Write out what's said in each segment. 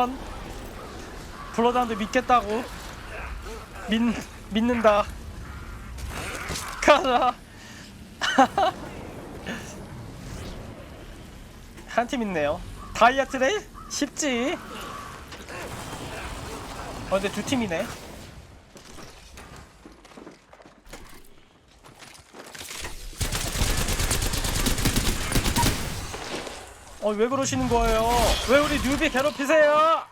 턴 블러드한테 믿겠다고. 믿, 믿는다. 가자. 한 팀 있네요. 다이아 트레이? 쉽지. 어 근데 두 팀이네 어 왜 그러시는 거예요? 왜 우리 뉴비 괴롭히세요?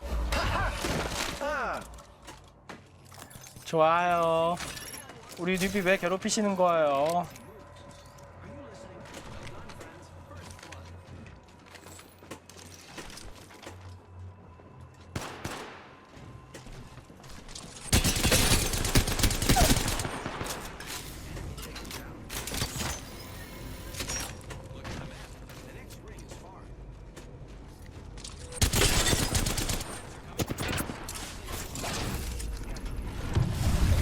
좋아요. 우리 뉴비 왜 괴롭히시는 거예요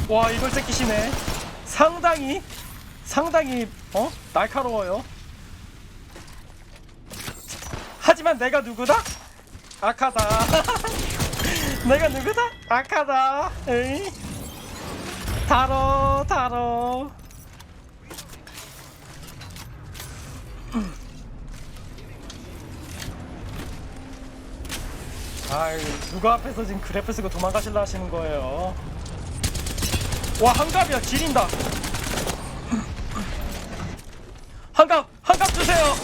와 이걸 째끼시네. 상당히 상당히 어? 날카로워요. 하지만 내가 누구다? 악하다. 내가 누구다? 악하다. 에이. 달어 달어. 아이 누가 앞에서 지금 그래프 쓰고 도망가실라 하시는 거예요 와 한갑이야. 지린다. 한갑 한갑 주세요.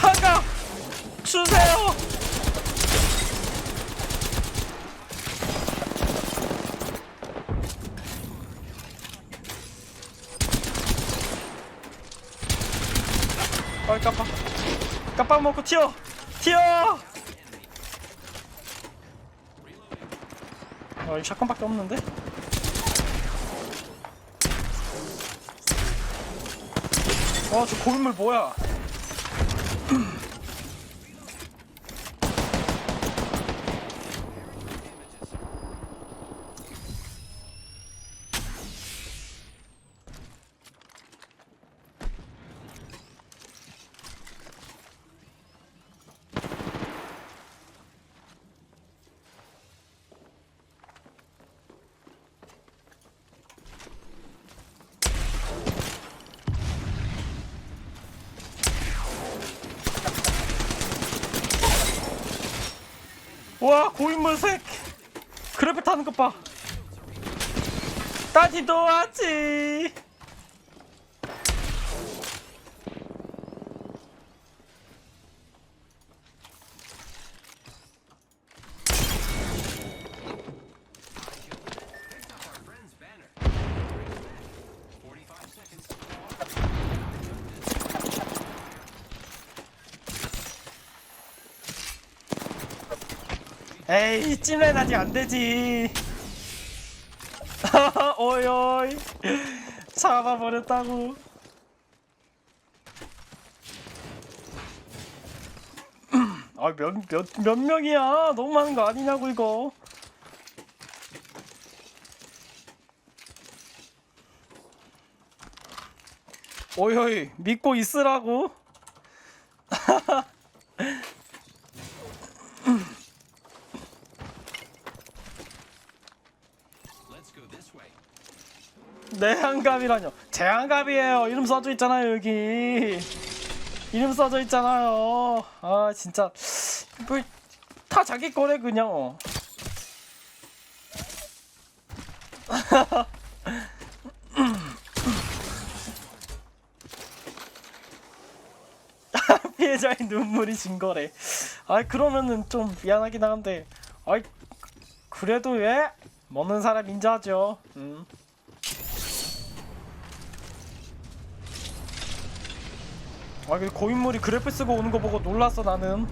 한갑 주세요. 어이 깜빡. 깜빡 먹고 튀어. 튀어. 어 여기 샷건밖에 없는데 와, 저 고인물 뭐야? 와, 고인물색! 그래프 타는 것 봐. 따지도 왔지. 에이, 찜레는 아직 안 되지. 오이 오이. 잡아버렸다고. 아, 몇, 몇, 몇 명이야? 너무 많은 거 아니냐고, 이거. 오이 오이, 믿고 있으라고. 내한갑이라뇨. 제한갑이에요. 이름 써져 있잖아요, 여기. 이름 써져 있잖아요. 아, 진짜. 뭐, 다 자기 거래, 그냥. 피해자의 눈물이 증거래. 아, 그러면은 좀 미안하긴 한데. 아이, 그래도 왜? 먹는 사람 인자하죠. 음. 아, 그 고인물이 그래프 쓰고 오는 거 보고 놀랐어 나는.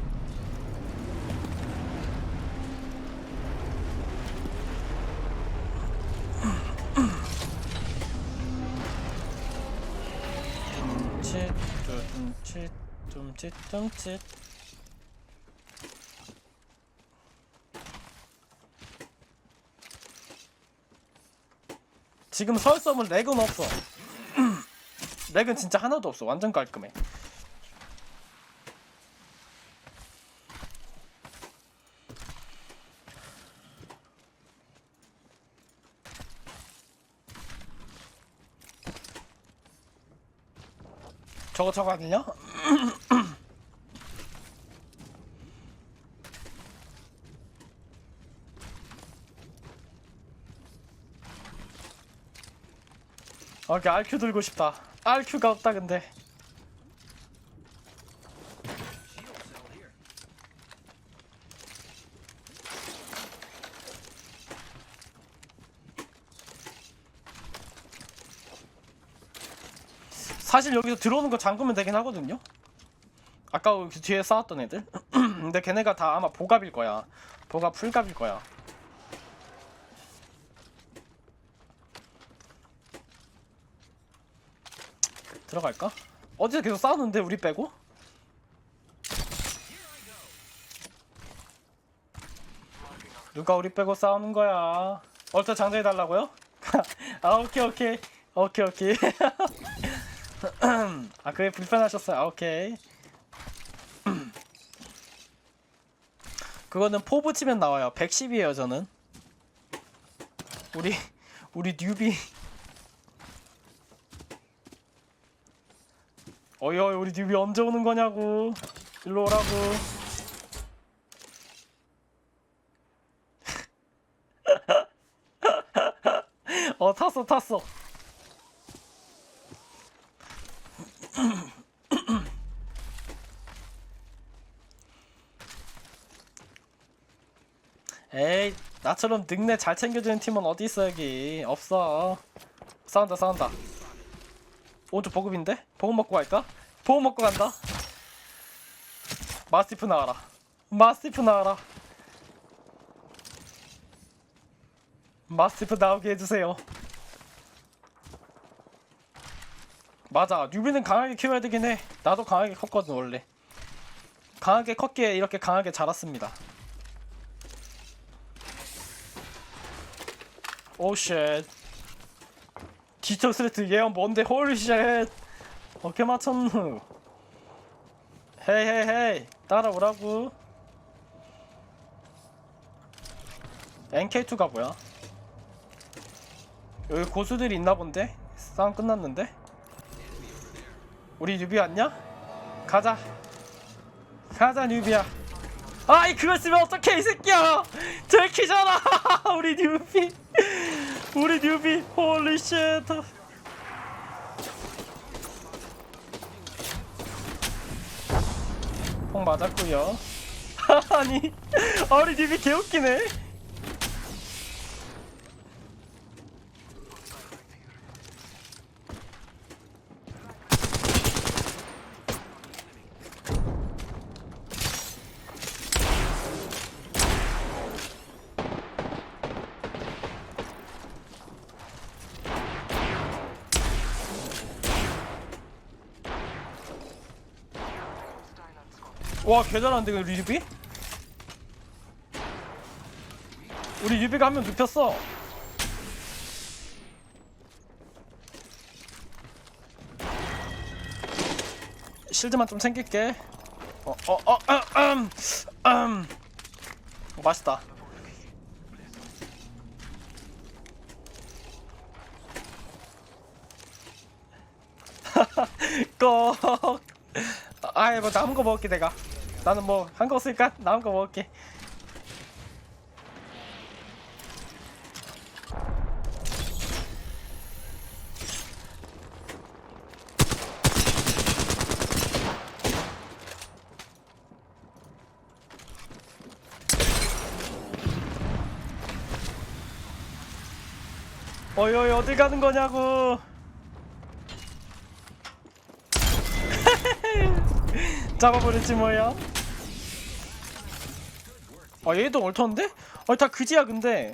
둠칫 지금 설썸은 렉은 없어 렉은 진짜 하나도 없어 완전 깔끔해 저거 저거 아니냐? 아, 이렇게 RQ 들고 싶다. RQ가 없다 근데. 사실 여기서 들어오는 거 잠그면 되긴 하거든요. 아까 그 뒤에 싸웠던 애들. 근데 걔네가 다 아마 보갑일 거야. 보갑 풀갑일 거야. 들어갈까? 어디서 계속 싸우는데 우리 빼고? 누가 우리 빼고 싸우는 거야? 얼터 장전해 달라고요? 아 오케이 오케이 오케이 오케이 아 그게 불편하셨어요 아 오케이 그거는 포부 치면 나와요 110이에요 저는 우리 우리 뉴비 어이 어이 우리 뉴비 언제 오는 거냐고. 일로 오라고. 어 탔어 탔어. 에이 나처럼 늑내 잘 챙겨주는 팀은 어디 있어 여기? 없어. 싸운다 싸운다 오른쪽 보급인데? 보급 먹고 갈까? 보급 먹고 간다. 마스티프 나와라. 마스티프 나와라. 마스티프 나오게 해주세요. 맞아. 뉴비는 강하게 키워야 되긴 해. 나도 강하게 컸거든 원래. 강하게 컸기에 이렇게 강하게 자랐습니다. 오쉣 디지털 스레트 예언 뭔데 홀쉣 어깨 맞췄누 헤이 헤이 헤이 따라오라고 NK2가 뭐야? 여기 고수들이 있나 본데? 싸움 끝났는데? 우리 뉴비 왔냐? 가자. 가자 뉴비야. 아이 그걸 쓰면 어떡해 이 새끼야. 들키잖아 우리 뉴비 우리 뉴비 홀리 쉣. 폭 맞았구요. 아니 아, 우리 뉴비 개웃기네 와 개잘하는데 그 리뷰비? 우리 유비가 한 명 눕혔어. 실드만 좀 챙길게. 어 어어 음, 음. 어, 맛있다. 꺽 아이 뭐 남은 거 먹을게 내가 나는 뭐 한 거 없으니까 남은 거 먹을게. 어이 어이 어딜 가는 거냐고. 잡아버렸지 뭐야 아 얘도 옳던데? 아니 다 그지야 근데.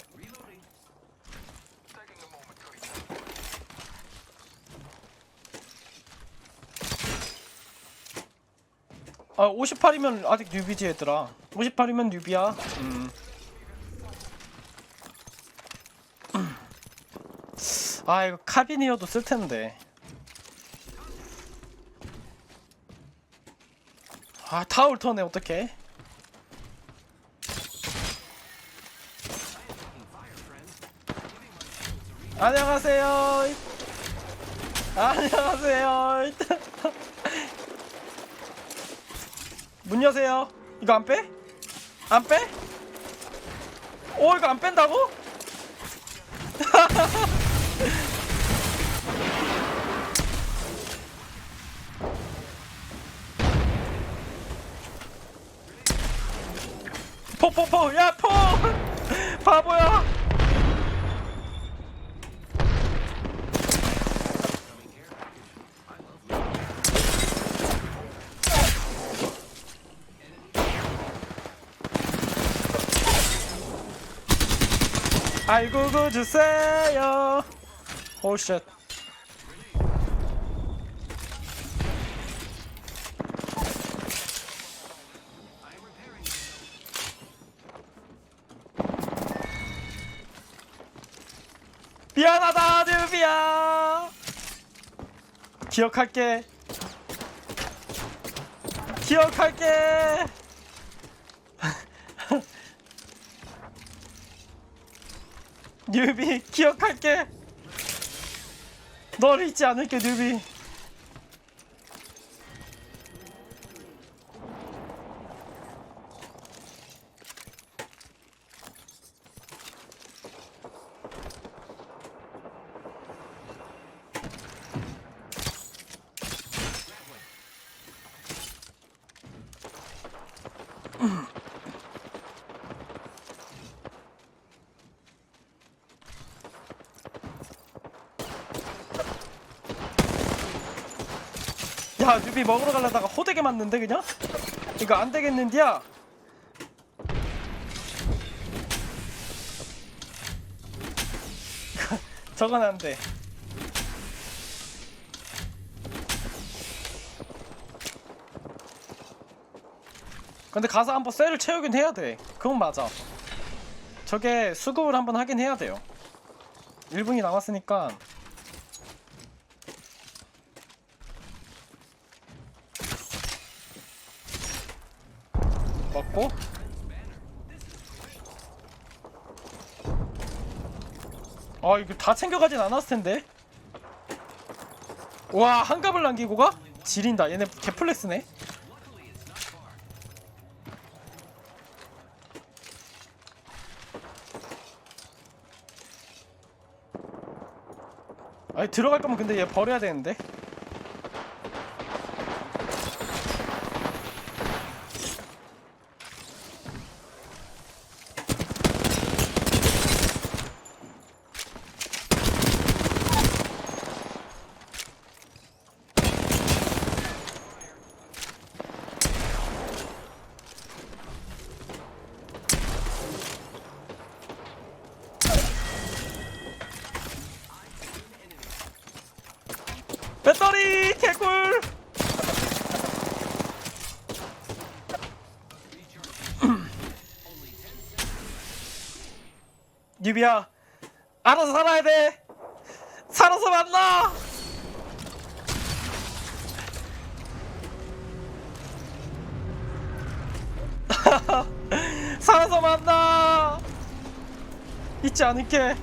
아 58이면 아직 뉴비지 얘들아. 58이면 뉴비야. 음. 아 이거 카비니어도 쓸텐데. 아다 옳터네 어떡해 안녕하세요 안녕하세요 문 여세요. 이거 안 빼? 안 빼? 오 이거 안 뺀다고? 포포포 야 포! 바보야! 아이고 구주세요. 오쉣. 미안하다 뉴비야. 기억할게. 기억할게 뉴비 기억할게. 너를 잊지 않을게 뉴비 야 뉴비 먹으러 가려다가 호되게 맞는데 그냥? 이거 안 되겠는디야? 저건 안 돼. 근데 가서 한번 셀을 채우긴 해야 돼. 그건 맞아. 저게 수급을 한번 하긴 해야 돼요. 1분이 남았으니까 먹고 아 이거 다 챙겨가진 않았을 텐데. 와 한갑을 남기고 가? 지린다. 얘네 개플렉스네. 아니 들어갈 거면 근데 얘 버려야 되는데 배터리 개꿀! 유비야 알아서 살아야 돼! 살아서 만나! 살아서 만나! 잊지 않을게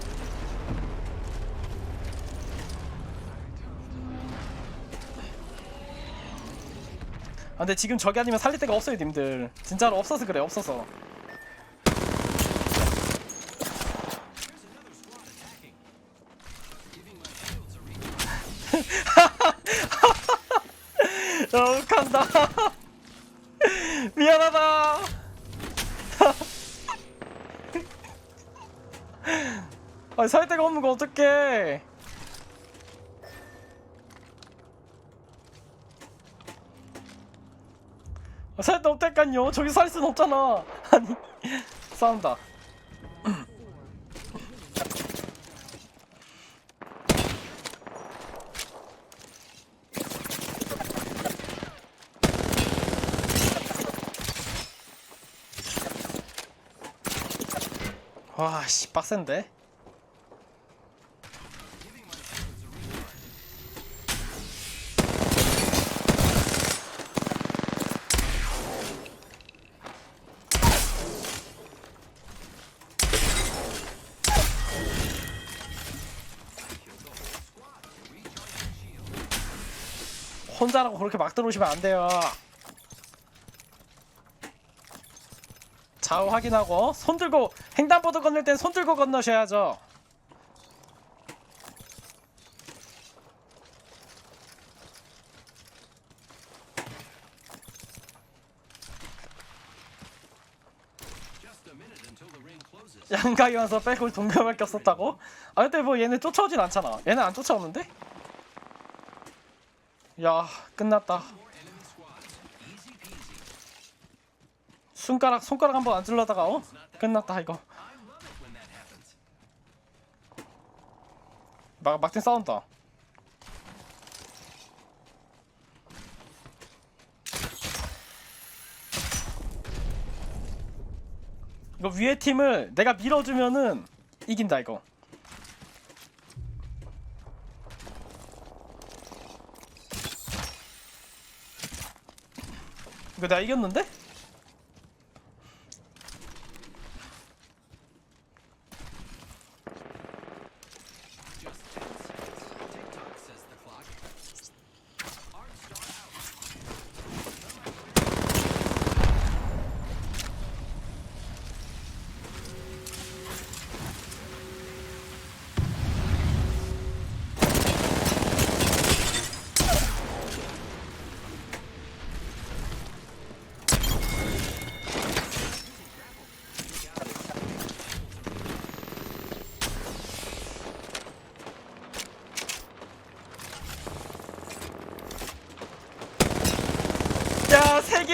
근데 지금 저기 아니면 살릴 데가 없어요 님들. 진짜로 없어서 그래 없어서. 너무 간다. 미안하다. 아니 살 데가 없는 거 어떡해 살데 없다니까요. 저기 살 순 없잖아. 아니 싸운다. 와씨 빡센데 혼자라고 그렇게 막 들어오시면 안 돼요 좌우 확인하고 손 들고 횡단보도 건널 땐 손 들고 건너셔야죠. 양가이 와서 빼고 동료밖에 없었다고? 아 근데 뭐 얘네 쫓아오진 않잖아. 얘네 안 쫓아오는데? 야 끝났다. 손가락 손가락 한번 안 찔러다가 어? 끝났다 이거. 막 막팀 싸운다. 이거 위에 팀을 내가 밀어주면은 이긴다 이거. 이거 내가 이겼는데?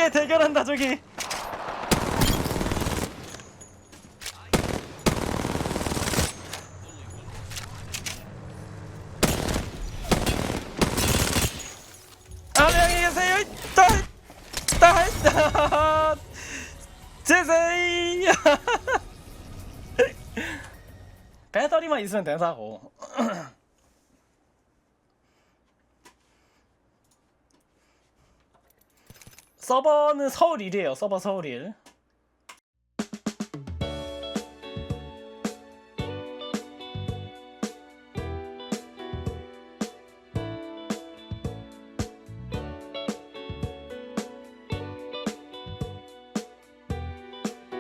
야 세계 대결한다 저기. 안녕히 계세요. 제세이. 배터리만 있으면 된다고. 서버는 서울 1이에요. 서버 서울 1.